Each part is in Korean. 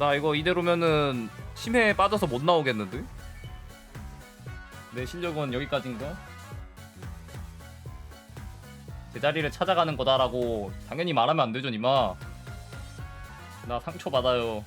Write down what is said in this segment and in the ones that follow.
나 이거 이대로면은 심해에 빠져서 못 나오겠는데? 내 실력은 여기까지인가? 제자리를 찾아가는 거다라고 당연히 말하면 안 되죠 니마 나 상처 받아요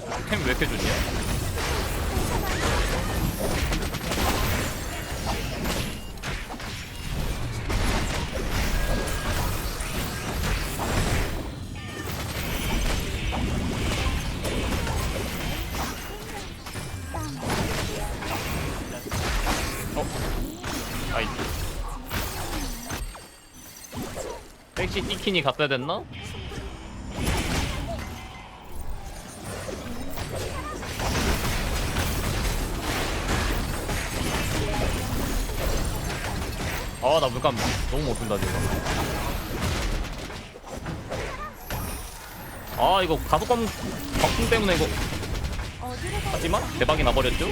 템왜 이렇게 좋냐? 어? 아이 섹시 티킨이 갖다 됐나? 아, 나 물감 너무 못 쓴다, 지금. 아, 이거 가속감 박풍 때문에 이거. 하지만 대박이 나버렸죠?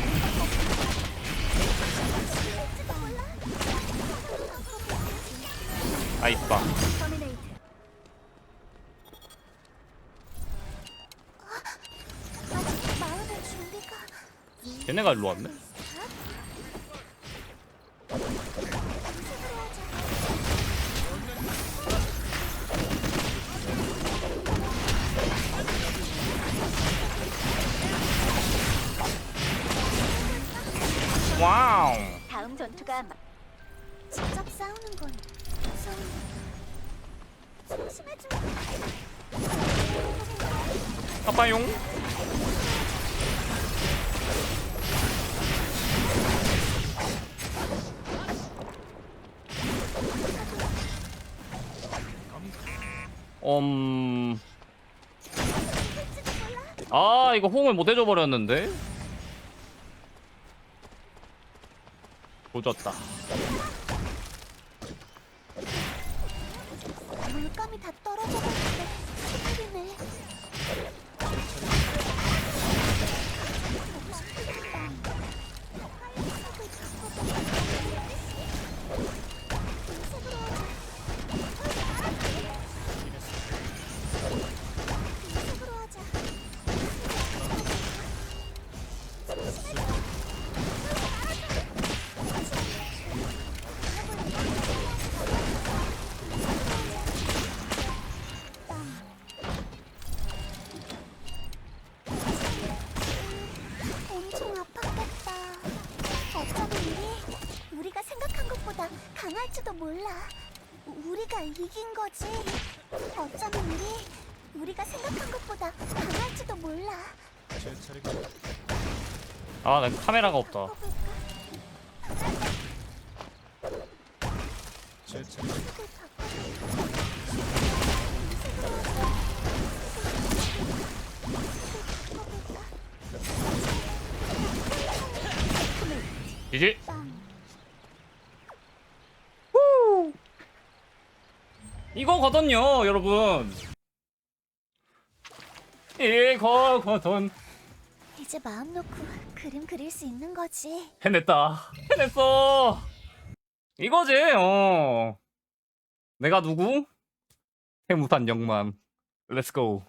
마음의 준비가 걔네가 일로 왔네? 와우. 다음 전투가 마- 직접 싸우는 건 무서운 조심해줘 아빠용. 음. 아, 이거 호응을 못 해줘 버렸는데. 조졌다. 물감이 다 떨어져 버렸는데 큰일이네 할지도 몰라. 우리가 이긴 거지. 어쩌면 우리 우리가 생각한 것보다 강할지도 몰라. 아, 나 카메라가 없다. 바꿔볼까? 바꿔볼까? 이제 빵. 이거거든요, 여러분. 이거거든. 이제 마음 놓고 그림 그릴 수 있는 거지. 해냈다. 해냈어. 이거지, 어. 내가 누구? 해무탄 영만. 렛츠고.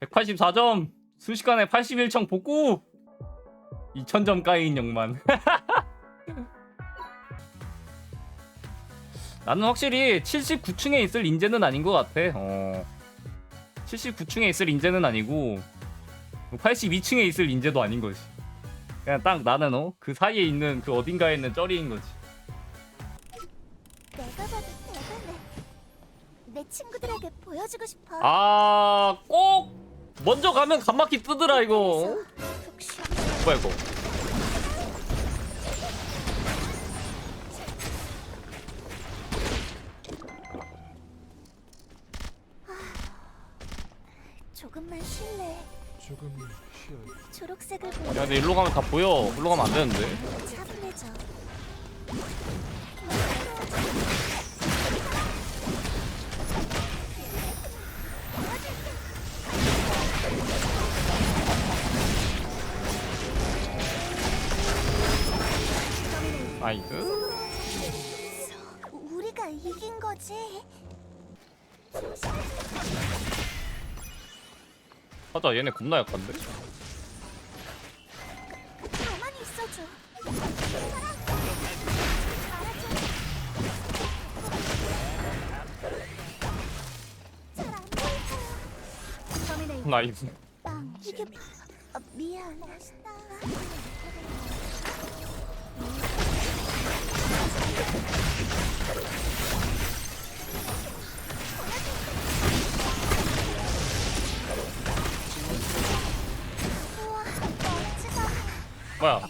184점. 순식간에 81청 복구. 2000점 까인 영만. 나는 확실히 79층에 있을 인재는 아닌 것 같아. 어. 79층에 있을 인재는 아니고 82층에 있을 인재도 아닌 거지. 그냥 딱 나는 어 그 사이에 있는 그 어딘가에 있는 쩌리인 거지. 내가 봐도 대단해. 내 친구들에게 보여주고 싶어. 아, 꼭 먼저 가면 간막히 뜨더라 이거 푹 쉬어. 뭐야 이거 조금만 쉴래. 조금 쉬어요. 초록색을 야 보면 근데 일로 가면 다 보여 일로 가면 안 되는데 차분해져. 나이스 맞아 얘네 겁나 약한데 가만히 있어줘. 잘안 보이고. 나이스 빵. 이게 뭐- 아, 미안. 맛있다. 뭐야.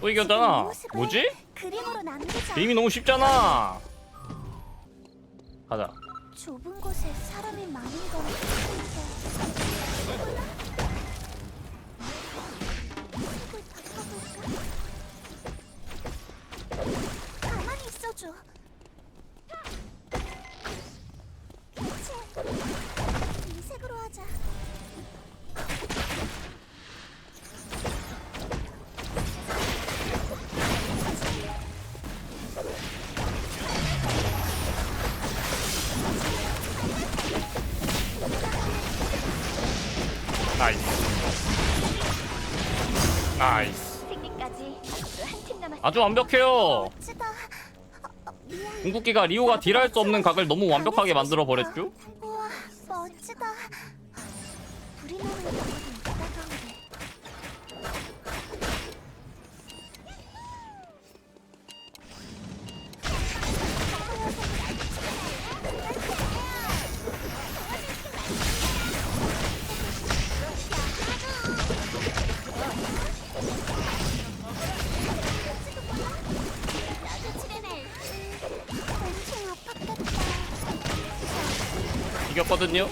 또 이겼잖아 모습을 뭐지? 게임이 너무 쉽잖아 가자 좁은 곳에 사람이 많은 건. 가만히 있어줘. 나이스 한팀 남았. 아주 완벽해요 멋지다. 어, 미안. 궁극기가 리오가 딜할 수 없는 각을 너무 완벽하게 만들어 버렸죠 이겼거든요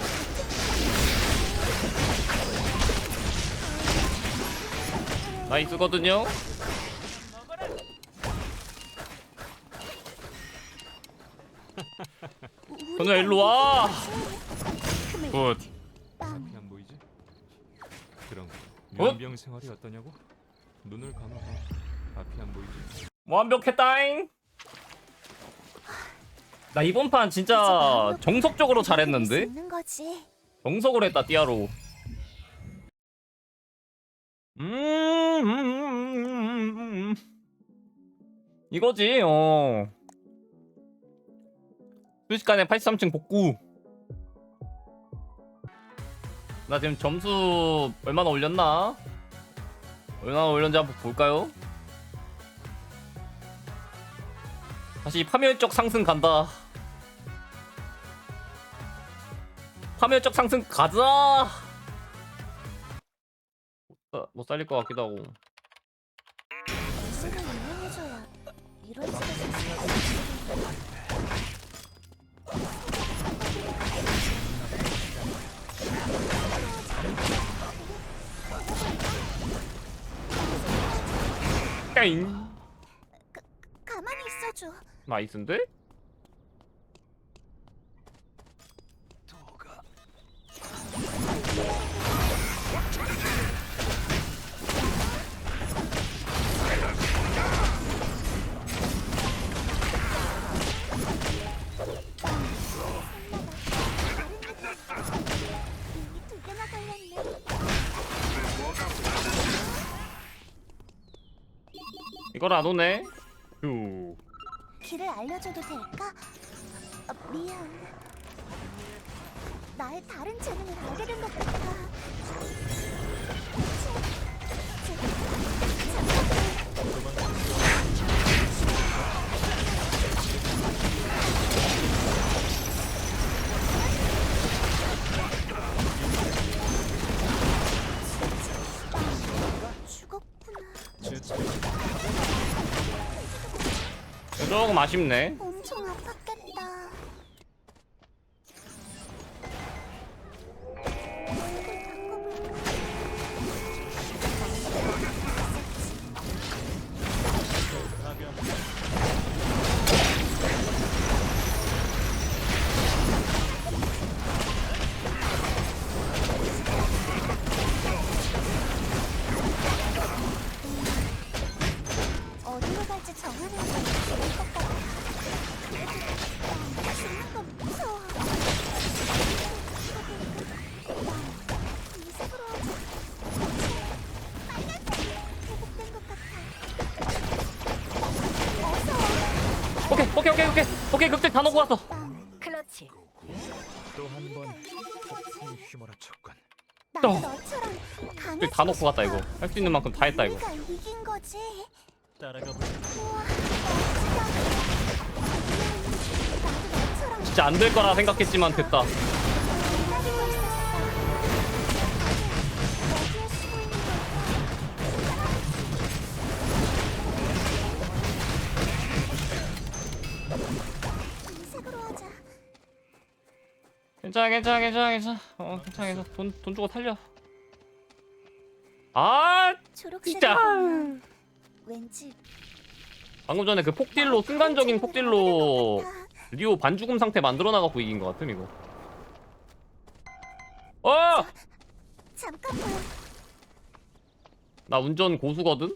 나이스거든요 현우야 일로 와 굿. 빵. 앞이 안 보이지? 그럼 어? 생활이 어떠냐고? 눈을 감아봐. 앞이 안 보이지? 완벽했다잉 나 이번 판 진짜 정석적으로 잘했는데? 있는 거지. 정석으로 했다 띠아로. 음, 음, 음, 음, 음. 이거지 어. 순식간에 83층 복구. 나 지금 점수 얼마나 올렸나? 얼마나 올렸는지 한번 볼까요 다시 파멸적 상승 간다. 파멸적 상승 가자! 못, 사- 못 살릴 것 같기도 하고. 있어줘. 나이스인데? 이걸 안 오네. 휴 길을 알려줘도 될까? 어, 미안. 나의 다른 재능을 알게 된 것 같아. 조금 아쉽네 오케이 오케이 오케이 극딜 다 넣고 왔어 빵. 클러치. 또 한번 폭풍 휘몰아쳤군. 나도 어. 너처럼 극딜 다 넣고 갔다 이거. 할 수 있는 만큼 다 했다 이거 이긴 거지. 따라가 보자. 우와, 멋지다. 나도 너처럼 진짜 안 될 거라 생각했지만 됐다 괜찮아 괜찮아 괜찮아 괜찮아. 어 괜찮아 괜찮아. 돈, 돈 주고 탈려. 아 초록색 진짜 왠지 방금 전에 그 폭딜로 순간적인 폭딜로 리오 반죽음 상태 만들어 나가고 이긴 것 같음 이거. 어! 잠깐만. 나 운전 고수거든?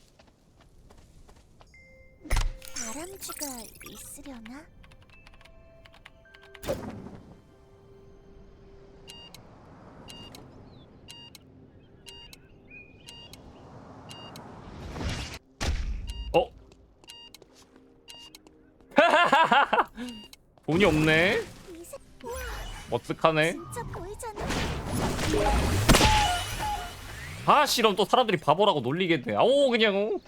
돈이 없네 이색 우와 머쓱하네 진짜 보이잖아. 아 싫어 또 사람들이 바보라고 놀리게 돼 아오 그냥 어.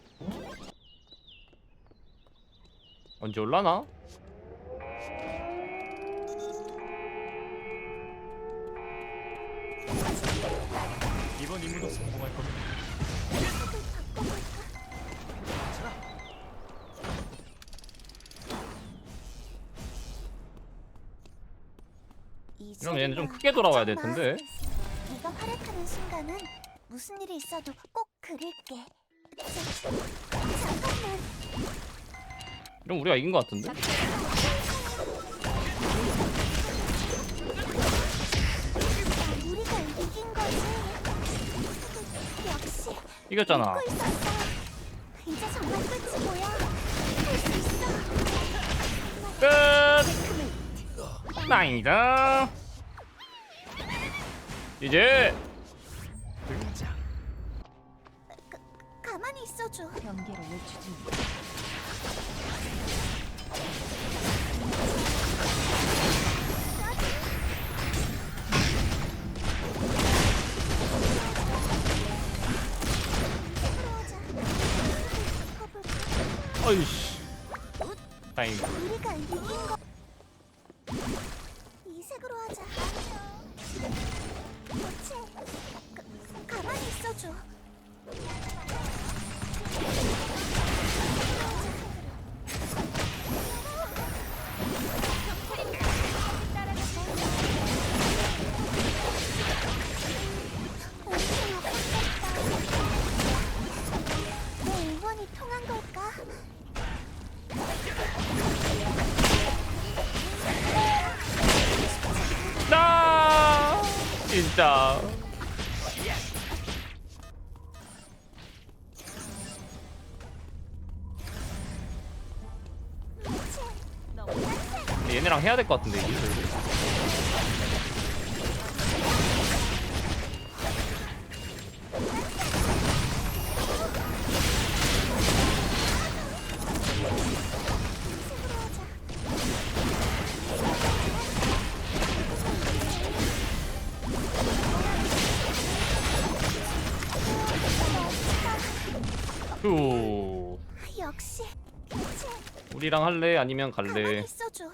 언제 올라나? 이번 임무도 성공할 겁니다. 그럼 얘는 좀 크게 돌아와야 될 텐데. 네가 활약하는 순간은 무슨 일이 있어도 꼭 그릴게. 자, 잠깐만. 이러면 우리가 이긴 것 같은데? 우리가 이긴 거지. 역시 이겼잖아 있었어. 이제 정말 끝이 뭐야? 할 수 있어. 끝 나이다 이제 등장. 가만히 있어줘. 경계를. 바꿔볼까? 어이씨 다행 우리가 이긴 거. 이 색으로 하자. 나! 진짜 얘네랑 해야 될 것 같은데 이게 휴. 역시. 그치 우리랑 할래? 아니면 가만히 갈래 있어줘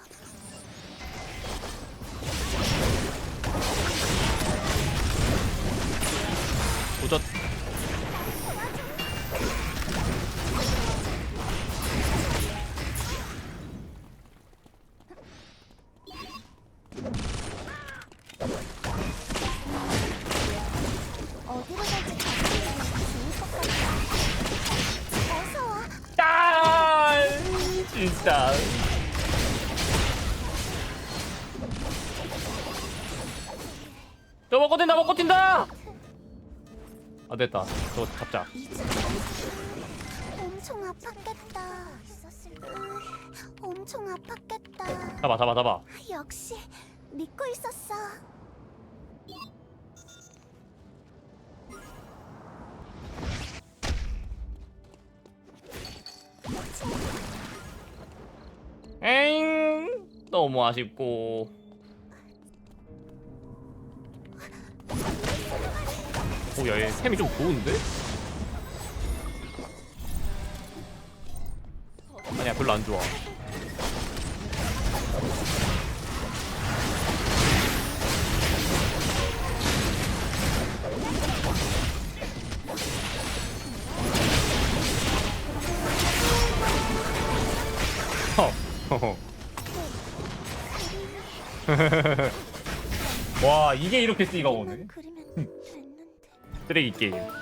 됐다 저거 잡자 엄청 아팠겠다. 엄청 아팠겠다. 잡아 잡아 잡아 역시 믿고 있었어. 엥 너무 아쉽고 오야 얘 템이 좀 좋은데? 아니야 별로 안 좋아 허. 와 이게 이렇게 쓰이가 오네 3 game.